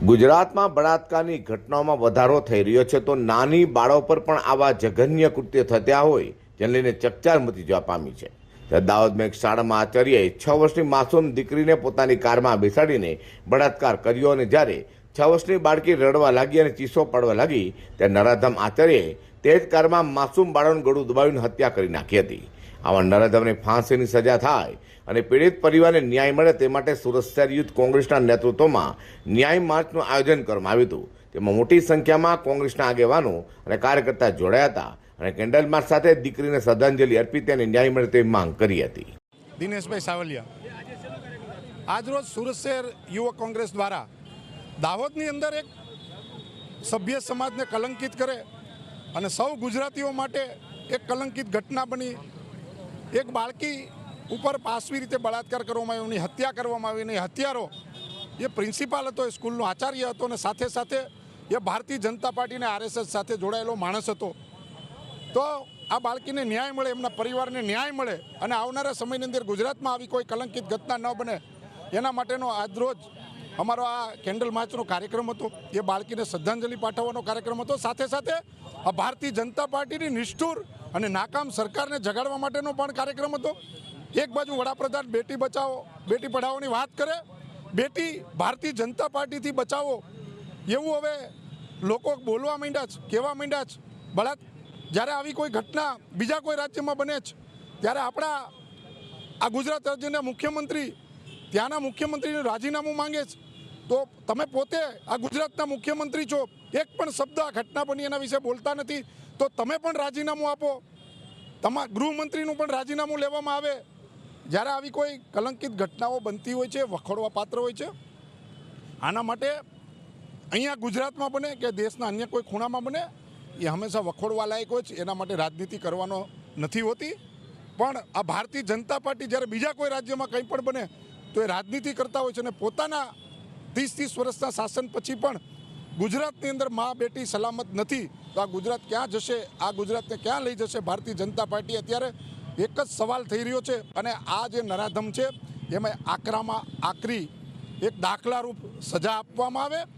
ગુજરાતમાં બળાત્કારની ઘટનાઓમાં વધારો થઈ રહ્યો છે, તો નાની બાળો પર પણ આવા જઘન્ય કૃત્ય થતા હોય, જેને લઈને ચકચાર મચી જવા પામી છે. દાહોદમાં એક શાળામાં આચાર્યએ છ વર્ષની માસૂમ દીકરીને પોતાની કારમાં બેસાડીને બળાત્કાર કર્યો અને જ્યારે છ વર્ષની બાળકી રડવા લાગી અને ચીસો પાડવા લાગી, ત્યારે નરાધમ આચાર્યએ તે જ કારમાં માસૂમ બાળકનું ગળું દબાવીને હત્યા કરી નાખી હતી. આવા નરાધમને ફાંસીની સજા થાય અને પીડિત પરિવારને ન્યાય મળે તે માટે સુરત શહેર યુથ કોંગ્રેસના નેતૃત્વમાં ન્યાય માર્ચનું આયોજન કરવામાં આવ્યું હતું. તેમાં મોટી સંખ્યામાં કોંગ્રેસના આગેવાનો અને કાર્યકર્તા જોડાયા હતા અને કેન્ડલ માર્ચ સાથે દીકરીને શ્રદ્ધાંજલિ અર્પિત તેને ન્યાય મળે તેવી માંગ કરી હતી. દિનેશભાઈ સાવલિયા આજરોજ સુરત શહેર યુવક કોંગ્રેસ દ્વારા દાહોદની અંદર એક સભ્ય સમાજને કલંકિત કરે અને સૌ ગુજરાતીઓ માટે એક કલંકિત ઘટના બની. એક બાળકી ઉપર પાસવી રીતે બળાત્કાર કરવામાં આવ્યો, એની હત્યા કરવામાં આવી અને હત્યારો, એ પ્રિન્સિપાલ હતો, એ સ્કૂલનો આચાર્ય હતો અને સાથે સાથે એ ભારતીય જનતા પાર્ટીને આરએસએસ સાથે જોડાયેલો માણસ હતો. તો આ બાળકીને ન્યાય મળે, એમના પરિવારને ન્યાય મળે અને આવનારા સમયની અંદર ગુજરાતમાં આવી કોઈ કલંકિત ઘટના ન બને, એના માટેનો આજરોજ અમારો આ કેન્ડલ માર્ચનો કાર્યક્રમ હતો. એ બાળકીને શ્રદ્ધાંજલિ પાઠવવાનો કાર્યક્રમ હતો. સાથે સાથે આ ભારતીય જનતા પાર્ટીની નિષ્ઠુર અને નાકામ સરકારને જગાડવા માટેનો પણ કાર્યક્રમ હતો. એક બાજુ વડાપ્રધાન બેટી બચાવો, બેટી પઢાઓની વાત કરે, બેટી ભારતીય જનતા પાર્ટીથી બચાવો. એવું હવે લોકો બોલવા માંડ્યા છે, કહેવા માંડ્યા છે. બળાત, જ્યારે આવી કોઈ ઘટના બીજા કોઈ રાજ્યમાં બને છે, ત્યારે આપણા આ ગુજરાત રાજ્યના મુખ્યમંત્રી ત્યાંના મુખ્યમંત્રીનું રાજીનામું માંગે છે. તો તમે પોતે આ ગુજરાતના મુખ્યમંત્રી છો. એક પણ શબ્દ આ ઘટના બની એના વિશે બોલતા નથી. તો તમે પણ રાજીનામું આપો. તમા, ગૃહમંત્રીનું પણ રાજીનામું લેવામાં આવે. જ્યારે આવી કોઈ કલંકિત ઘટનાઓ બનતી હોય છે, વખોડવા પાત્ર હોય છે, આના માટે અહીંયા ગુજરાતમાં બને કે દેશના અન્ય કોઈ ખૂણામાં બને, એ હંમેશા વખોડવા લાયક હોય છે. એના માટે રાજનીતિ કરવાનો નથી હોતી. પણ આ ભારતીય જનતા પાર્ટી જ્યારે બીજા કોઈ રાજ્યમાં કંઈ પણ બને, તો એ રાજનીતિ કરતા હોય છે અને પોતાના ત્રીસ ત્રીસ વર્ષના શાસન પછી પણ ગુજરાતની અંદર મા બેટી સલામત નથી. તો આ ગુજરાત ક્યાં જશે? આ ગુજરાતને ક્યાં લઈ જશે? ભારતીય જનતા પાર્ટી અત્યારે એક જ સવાલ થઈ રહ્યો છે અને આ જે નરાધમ છે, એમાં આકરામાં આકરી એક દાખલારૂપ સજા આપવામાં આવે